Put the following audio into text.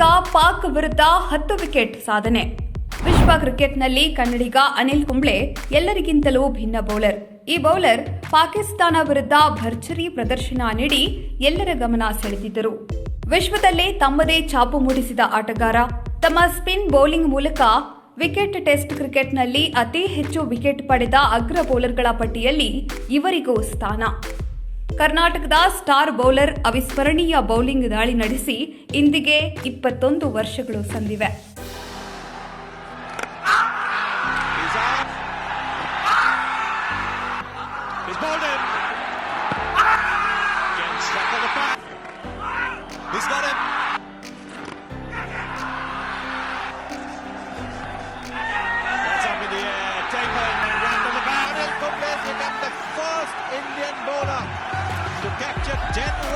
ಕನ್ನಡಿಗ ಪಾಕ್ ವಿರುದ್ಧ ಹತ್ತು ವಿಕೆಟ್ ಸಾಧನೆ. ವಿಶ್ವ ಕ್ರಿಕೆಟ್ನಲ್ಲಿ ಕನ್ನಡಿಗ ಅನಿಲ್ ಕುಂಬ್ಳೆ ಎಲ್ಲರಿಗಿಂತಲೂ ಭಿನ್ನ ಬೌಲರ್. ಈ ಬೌಲರ್ ಪಾಕಿಸ್ತಾನ ವಿರುದ್ಧ ಭರ್ಜರಿ ಪ್ರದರ್ಶನ ನೀಡಿ ಎಲ್ಲರ ಗಮನ ಸೆಳೆದಿದ್ದರು. ವಿಶ್ವದಲ್ಲೇ ತಮ್ಮದೇ ಛಾಪು ಮೂಡಿಸಿದ ಆಟಗಾರ. ತಮ್ಮ ಸ್ಪಿನ್ ಬೌಲಿಂಗ್ ಮೂಲಕ ವಿಕೆಟ್ ಟೆಸ್ಟ್ ಕ್ರಿಕೆಟ್ನಲ್ಲಿ ಅತಿ ಹೆಚ್ಚು ವಿಕೆಟ್ ಪಡೆದ ಅಗ್ರ ಬೌಲರ್ಗಳ ಪಟ್ಟಿಯಲ್ಲಿ ಇವರಿಗೂ ಸ್ಥಾನ. ಕರ್ನಾಟಕದ ಸ್ಟಾರ್ ಬೌಲರ್ ಅವಿಸ್ಮರಣೀಯ ಬೌಲಿಂಗ್ ದಾಳಿ ನಡೆಸಿ ಇಂದಿಗೆ ಇಪ್ಪತ್ತೊಂದು ವರ್ಷಗಳು ಸಂದಿವೆ Indian bowler to capture 10